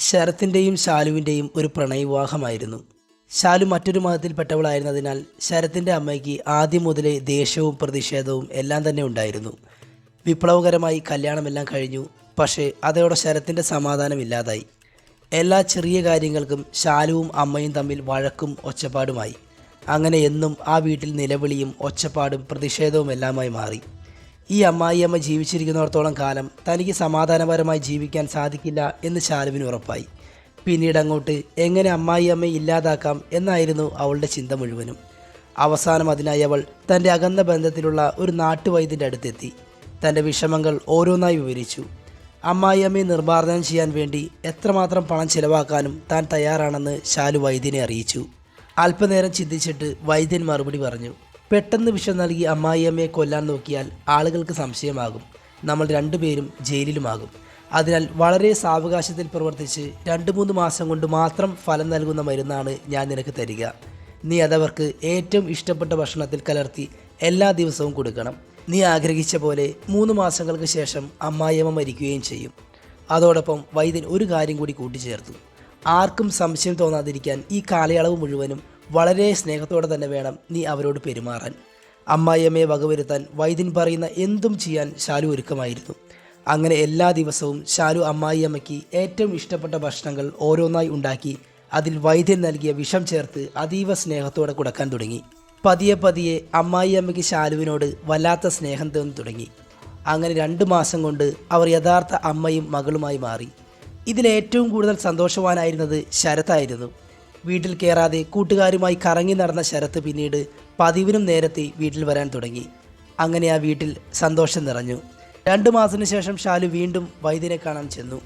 ശരത്തിന്റെയും ശാലുവിന്റെയും ഒരു പ്രണയവിവാഹമായിരുന്നു. ശാലു മറ്റൊരു മതത്തിൽപ്പെട്ടവളായിരുന്നതിനാൽ ശരത്തിന്റെ അമ്മയ്ക്ക് ആദ്യം മുതലേ ദേഷ്യവും പ്രതിഷേധവും എല്ലാം തന്നെ ഉണ്ടായിരുന്നു. വിപ്ലവകരമായി കല്യാണമെല്ലാം കഴിഞ്ഞു പക്ഷേ അതോടെ ശരത്തിന്റെ സമാധാനമില്ലാതായി എല്ലാ ചെറിയ കാര്യങ്ങൾക്കും ശാലുവും അമ്മയും തമ്മിൽ വഴക്കും ഒച്ചപ്പാടുമായി. അങ്ങനെ എന്നും ആ വീട്ടിൽ നിലവിളിയും ഒച്ചപ്പാടും പ്രതിഷേധവും എല്ലാമായി മാറി. ഈ അമ്മായിയമ്മ ജീവിച്ചിരിക്കുന്നിടത്തോളം കാലം തനിക്ക് സമാധാനപരമായി ജീവിക്കാൻ സാധിക്കില്ല എന്ന് ശാലുവിന് ഉറപ്പായി. പിന്നീട് അങ്ങോട്ട് എങ്ങനെ അമ്മായിയമ്മയെ ഇല്ലാതാക്കാം എന്നായിരുന്നു അവളുടെ ചിന്ത മുഴുവനും. അവസാനം അതിനായി അവൾ തന്റെ അകന്ന ബന്ധത്തിലുള്ള ഒരു നാട്ടുവൈദ്യന്റെ അടുത്തെത്തി. തന്റെ വിഷമങ്ങൾ ഓരോന്നായി വിവരിച്ചു. അമ്മായിയമ്മയെ നിർമ്മാർജനം ചെയ്യാൻ വേണ്ടി എത്രമാത്രം പണം ചിലവാക്കാനും താൻ തയ്യാറാണെന്ന് ശാലു വൈദ്യനെ അറിയിച്ചു. അല്പനേരം ചിന്തിച്ചിട്ട് വൈദ്യൻ മറുപടി പറഞ്ഞു. പെട്ടെന്ന് വിഷം നൽകി അമ്മായിയമ്മയെ കൊല്ലാൻ നോക്കിയാൽ ആളുകൾക്ക് സംശയമാകും. നമ്മൾ രണ്ടുപേരും ജയിലിലുമാകും. അതിനാൽ വളരെ സാവകാശത്തിൽ പ്രവർത്തിച്ച് രണ്ട് മൂന്ന് മാസം കൊണ്ട് മാത്രം ഫലം നൽകുന്ന മരുന്നാണ് ഞാൻ നിനക്ക് തരിക. നീ അതവർക്ക് ഏറ്റവും ഇഷ്ടപ്പെട്ട ഭക്ഷണത്തിൽ കലർത്തി എല്ലാ ദിവസവും കൊടുക്കണം. നീ ആഗ്രഹിച്ച പോലെ മൂന്ന് മാസങ്ങൾക്ക് ശേഷം അമ്മായിയമ്മ മരിക്കുകയും ചെയ്യും. അതോടൊപ്പം വൈദ്യൻ ഒരു കാര്യം കൂടി കൂട്ടിച്ചേർത്തു. ആർക്കും സംശയം തോന്നാതിരിക്കാൻ ഈ കാലയളവ് മുഴുവനും വളരെ സ്നേഹത്തോടെ തന്നെ വേണം നീ അവരോട് പെരുമാറാൻ. അമ്മായിയമ്മയെ വകവരുത്താൻ വൈദ്യൻ പറയുന്ന എന്തും ചെയ്യാൻ ശാലു ഒരുക്കമായിരുന്നു. അങ്ങനെ എല്ലാ ദിവസവും ശാലു അമ്മായിയമ്മയ്ക്ക് ഏറ്റവും ഇഷ്ടപ്പെട്ട ഭക്ഷണങ്ങൾ ഓരോന്നായി ഉണ്ടാക്കി അതിൽ വൈദ്യൻ നൽകിയ വിഷം ചേർത്ത് അതീവ സ്നേഹത്തോടെ കൊടുക്കാൻ തുടങ്ങി. പതിയെ പതിയെ അമ്മായിയമ്മയ്ക്ക് ശാലുവിനോട് വല്ലാത്ത സ്നേഹം തോന്നി തുടങ്ങി. അങ്ങനെ രണ്ട് മാസം കൊണ്ട് അവർ യഥാർത്ഥ അമ്മയും മകളുമായി മാറി. ഇതിലേറ്റവും കൂടുതൽ സന്തോഷവാനായിരുന്നത് ശരത്തായിരുന്നു. വീട്ടിൽ കയറാതെ കൂട്ടുകാരുമായി കറങ്ങി നടന്ന ശരത്ത് പിന്നീട് പതിവിനും നേരത്തെ വീട്ടിൽ വരാൻ തുടങ്ങി. അങ്ങനെ ആ വീട്ടിൽ സന്തോഷം നിറഞ്ഞു. രണ്ടു മാസത്തിനു ശേഷം ഷാലു വീണ്ടും വൈദ്യനെ കാണാൻ ചെന്നു.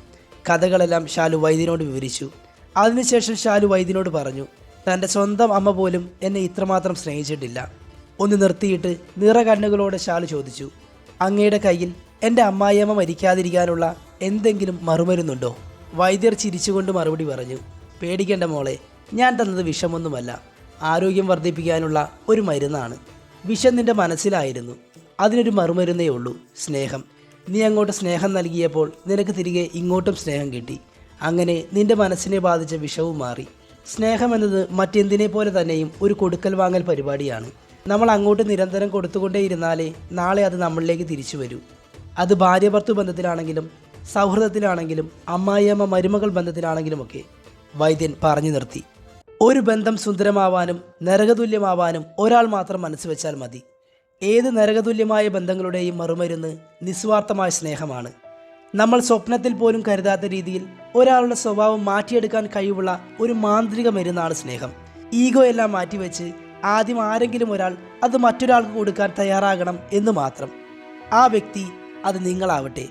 കഥകളെല്ലാം ഷാലു വൈദ്യനോട് വിവരിച്ചു. അതിനുശേഷം ഷാലു വൈദ്യനോട് പറഞ്ഞു തന്റെ സ്വന്തം അമ്മ പോലും എന്നെ ഇത്രമാത്രം സ്നേഹിച്ചിട്ടില്ല. ഒന്ന് നിർത്തിയിട്ട് നിറ കണ്ണുകളോടെ ഷാലു ചോദിച്ചു അങ്ങയുടെ കയ്യിൽ എന്റെ അമ്മായിയമ്മ മരിക്കാതിരിക്കാനുള്ള എന്തെങ്കിലും മറുമരുന്നുണ്ടോ? വൈദ്യർ ചിരിച്ചുകൊണ്ട് മറുപടി പറഞ്ഞു പേടിക്കേണ്ട മോളെ ഞാൻ തന്നത് വിഷമൊന്നുമല്ല. ആരോഗ്യം വർദ്ധിപ്പിക്കാനുള്ള ഒരു മരുന്നാണ്. വിഷം നിന്റെ മനസ്സിലായിരുന്നു. അതിനൊരു മറുമരുന്നേ ഉള്ളൂ സ്നേഹം. നീ അങ്ങോട്ട് സ്നേഹം നൽകിയപ്പോൾ നിനക്ക് തിരികെ ഇങ്ങോട്ടും സ്നേഹം കിട്ടി. അങ്ങനെ നിന്റെ മനസ്സിനെ ബാധിച്ച വിഷവും മാറി. സ്നേഹം എന്നത് മറ്റെന്തിനെ പോലെ തന്നെയും ഒരു കൊടുക്കൽ വാങ്ങൽ പരിപാടിയാണ്. നമ്മൾ അങ്ങോട്ട് നിരന്തരം കൊടുത്തുകൊണ്ടേയിരുന്നാലേ നാളെ അത് നമ്മളിലേക്ക് തിരിച്ചു വരൂ. അത് ഭാര്യ ഭർത്തു ബന്ധത്തിലാണെങ്കിലും സൗഹൃദത്തിലാണെങ്കിലും അമ്മായിയമ്മ മരുമകൾ ബന്ധത്തിലാണെങ്കിലുമൊക്കെ. വൈദ്യൻ പറഞ്ഞു നിർത്തി. ഒരു ബന്ധം സുന്ദരമാവാനും നരകതുല്യമാവാനും ഒരാൾ മാത്രം മനസ്സ് വെച്ചാൽ മതി. ഏത് നരകതുല്യമായ ബന്ധങ്ങളുടെയും മറുമരുന്ന് നിസ്വാർത്ഥമായ സ്നേഹമാണ്. നമ്മൾ സ്വപ്നത്തിൽ പോലും കരുതാത്ത രീതിയിൽ ഒരാളുടെ സ്വഭാവം മാറ്റിയെടുക്കാൻ കഴിവുള്ള ഒരു മാന്ത്രിക മരുന്നാണ് സ്നേഹം. ഈഗോ എല്ലാം മാറ്റിവെച്ച് ആദ്യം ആരെങ്കിലും ഒരാൾ അത് മറ്റൊരാൾക്ക് കൊടുക്കാൻ തയ്യാറാകണം എന്ന് മാത്രം. ആ വ്യക്തി അത് നിങ്ങളാവട്ടെ.